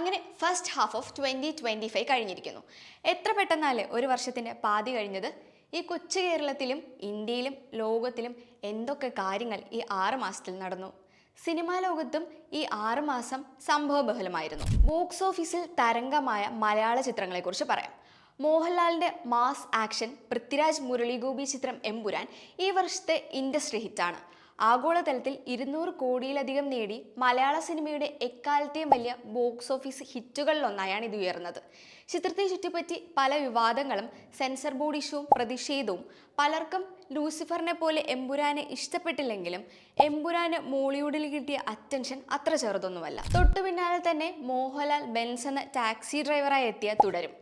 അങ്ങനെ first half of twenty twenty five കഴിഞ്ഞിരിക്കുന്നു. എത്ര പെട്ടെന്നല്ലേ ഒരു വർഷത്തിന്റെ പാതി കഴിഞ്ഞത്? ഈ കൊച്ചു കേരളത്തിലും ഇന്ത്യയിലും ലോകത്തിലും എന്തൊക്കെ കാര്യങ്ങൾ ഈ ആറ് മാസത്തിൽ നടന്നു? സിനിമാ ലോകത്തും ഈ ആറ് മാസം സംഭവബഹലമായിരുന്നു ബോക്സ് ഓഫീസിൽ തരംഗമായ മലയാള ചിത്രങ്ങളെക്കുറിച്ച് പറയാം. മോഹൻലാലിന്റെ മാസ് ആക്ഷൻ പൃഥ്വിരാജ് മുരളീഗോപി ചിത്രം എമ്പുരാൻ ഈ വർഷത്തെ ഇൻഡസ്ട്രി ഹിറ്റാണ്. ആഗോളതലത്തിൽ ഇരുന്നൂറ് കോടിയിലധികം നേടി മലയാള സിനിമയുടെ എക്കാലത്തെയും വലിയ ബോക്സ് ഓഫീസ് ഹിറ്റുകളിലൊന്നായാണ് ഇത് ഉയർന്നത്. ചിത്രത്തെ ചുറ്റിപ്പറ്റി പല വിവാദങ്ങളും സെൻസർ ബോർഡ് ഇഷ്യൂവും പ്രതിഷേധവും പലർക്കും ലൂസിഫറിനെ പോലെ എമ്പുരാനെ ഇഷ്ടപ്പെട്ടില്ലെങ്കിലും എമ്പുരാന് മോളിവുഡിൽ കിട്ടിയ അറ്റൻഷൻ അത്ര ചെറുതൊന്നുമല്ല. തൊട്ടു പിന്നാലെ തന്നെ മോഹൻലാൽ ബെൻസ് എന്ന ടാക്സി ഡ്രൈവറായി എത്തിയ തുടരും.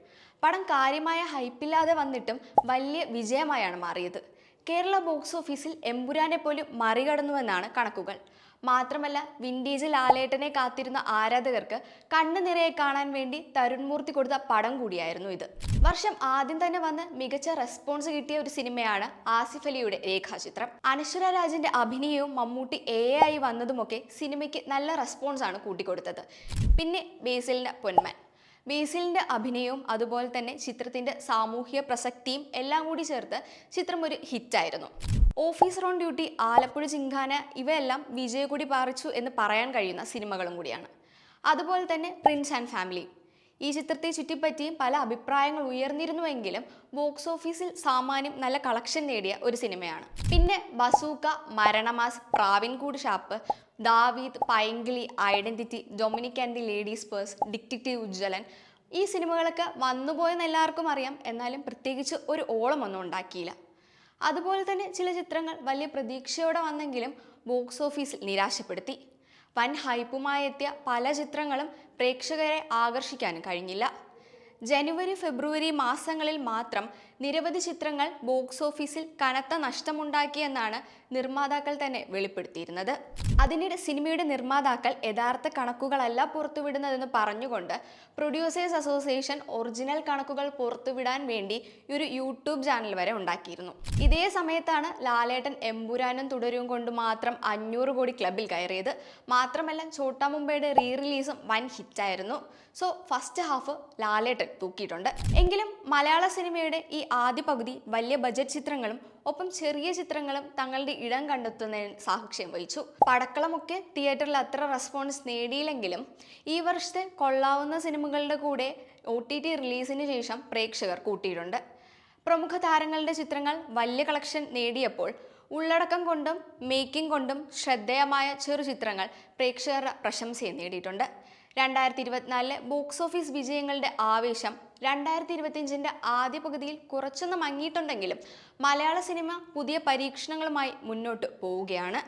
പടം കാര്യമായ ഹൈപ്പില്ലാതെ വന്നിട്ടും വലിയ വിജയമായാണ് മാറിയത്. കേരള ബോക്സ് ഓഫീസിൽ എമ്പുരാനെ പോലും മറികടന്നുവെന്നാണ് കണക്കുകൾ. മാത്രമല്ല വിൻഡീജിൽ ആലേട്ടനെ കാത്തിരുന്ന ആരാധകർക്ക് കണ്ണു നിറയെ കാണാൻ വേണ്ടി തരുൺമൂർത്തി കൊടുത്ത പടം കൂടിയായിരുന്നു ഇത്. വർഷം ആദ്യം തന്നെ വന്ന് മികച്ച റെസ്പോൺസ് കിട്ടിയ ഒരു സിനിമയാണ് ആസിഫ് അലിയുടെ രേഖാചിത്രം. അനശ്വര രാജിന്റെ അഭിനയവും മമ്മൂട്ടി എ ആയി വന്നതുമൊക്കെ സിനിമയ്ക്ക് നല്ല റെസ്പോൺസ് ആണ് കൂട്ടിക്കൊടുത്തത്. പിന്നെ ബേസിലിന്റെ പൊന്മാൻ. ബേസിലിന്റെ അഭിനയവും അതുപോലെ തന്നെ ചിത്രത്തിന്റെ സാമൂഹ്യ പ്രസക്തിയും എല്ലാം കൂടി ചേർത്ത് ചിത്രം ഒരു ഹിറ്റായിരുന്നു officer on duty Alappuzha gymkhana ഇവയെല്ലാം വിജയകുടി പാറിച്ചു എന്ന് പറയാൻ കഴിയുന്ന സിനിമകളും കൂടിയാണ്. അതുപോലെ തന്നെ പ്രിൻസ് ആൻഡ് ഫാമിലി ഈ ചിത്രത്തെ ചുറ്റിപ്പറ്റിയും പല അഭിപ്രായങ്ങൾ ഉയർന്നിരുന്നുവെങ്കിലും ബോക്സ് ഓഫീസിൽ സാമാന്യം നല്ല കളക്ഷൻ നേടിയ ഒരു സിനിമയാണ്. പിന്നെ bazooka Maranamass Pravinkoodu Shappu Daveed Painkili identity Dominic and the ladies purse detective Ujjwalan ഈ സിനിമകളൊക്കെ വന്നുപോയെന്ന് എല്ലാവർക്കും അറിയാം. എന്നാലും പ്രത്യേകിച്ച് ഒരു ഓളമൊന്നും ഉണ്ടാക്കിയില്ല. അതുപോലെ തന്നെ ചില ചിത്രങ്ങൾ വലിയ പ്രതീക്ഷയോടെ വന്നെങ്കിലും ബോക്സ് ഓഫീസിൽ നിരാശപ്പെടുത്തി. വൻ ഹൈപ്പുമായി എത്തിയ പല ചിത്രങ്ങളും പ്രേക്ഷകരെ ആകർഷിക്കാനും കഴിഞ്ഞില്ല. ജനുവരി ഫെബ്രുവരി മാസങ്ങളിൽ മാത്രം നിരവധി ചിത്രങ്ങൾ ബോക്സ് ഓഫീസിൽ കനത്ത നഷ്ടമുണ്ടാക്കിയെന്നാണ് നിർമ്മാതാക്കൾ തന്നെ വെളിപ്പെടുത്തിയിരുന്നത്. അതിനിടെ സിനിമയുടെ നിർമ്മാതാക്കൾ യഥാർത്ഥ കണക്കുകളല്ല പുറത്തുവിടുന്നതെന്ന് പറഞ്ഞുകൊണ്ട് പ്രൊഡ്യൂസേഴ്സ് അസോസിയേഷൻ ഒറിജിനൽ കണക്കുകൾ പുറത്തുവിടാൻ വേണ്ടി ഒരു യൂട്യൂബ് ചാനൽ വരെ ഉണ്ടാക്കിയിരുന്നു. ഇതേ സമയത്താണ് ലാലേട്ടൻ എമ്പുരാനും തുടരും കൊണ്ട് മാത്രം അഞ്ഞൂറ് കോടി ക്ലബിൽ കയറിയത്. മാത്രമല്ല ചോട്ടാ മുംബൈയുടെ റീ റിലീസും വൻ ഹിറ്റായിരുന്നു. സോ ഫസ്റ്റ് ഹാഫ് ലാലേട്ടൻ തൂക്കിയിട്ടുണ്ട്. എങ്കിലും മലയാള സിനിമയുടെ ഈ ആദ്യ പകുതി വലിയ ബജറ്റ് ചിത്രങ്ങളും ഒപ്പം ചെറിയ ചിത്രങ്ങളും തങ്ങളുടെ ഇടം കണ്ടെത്തുന്നതിന് സാക്ഷ്യം വഹിച്ചു. പടക്കളമൊക്കെ തിയേറ്ററിൽ അത്ര റെസ്പോൺസ് നേടിയില്ലെങ്കിലും ഈ വർഷത്തെ കൊള്ളാവുന്ന സിനിമകളുടെ കൂടെ ഒ ടി ടി റിലീസിന് ശേഷം പ്രേക്ഷകർ കൂട്ടിയിട്ടുണ്ട്. പ്രമുഖ താരങ്ങളുടെ ചിത്രങ്ങൾ വലിയ കളക്ഷൻ നേടിയപ്പോൾ ഉള്ളടക്കം കൊണ്ടും മേക്കിംഗ് കൊണ്ടും ശ്രദ്ധേയമായ ചെറു ചിത്രങ്ങൾ പ്രേക്ഷകരുടെ പ്രശംസയും നേടിയിട്ടുണ്ട്. രണ്ടായിരത്തി ഇരുപത്തിനാലിലെ ബോക്സ് ഓഫീസ് വിജയങ്ങളുടെ ആവേശം രണ്ടായിരത്തി ഇരുപത്തിയഞ്ചിന്റെ ആദ്യ പകുതിയിൽ കുറച്ചൊന്ന് മങ്ങിയിട്ടുണ്ടെങ്കിലും മലയാള സിനിമ പുതിയ പരീക്ഷണങ്ങളുമായി മുന്നോട്ട് പോവുകയാണ്.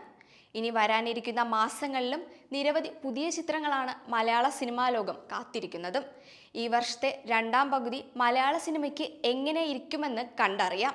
ഇനി വരാനിരിക്കുന്ന മാസങ്ങളിലും നിരവധി പുതിയ ചിത്രങ്ങളാണ് മലയാള സിനിമാ ലോകം കാത്തിരിക്കുന്നതും. ഈ വർഷത്തെ രണ്ടാം പകുതി മലയാള സിനിമയ്ക്ക് എങ്ങനെ ഇരിക്കുമെന്ന് കണ്ടറിയാം.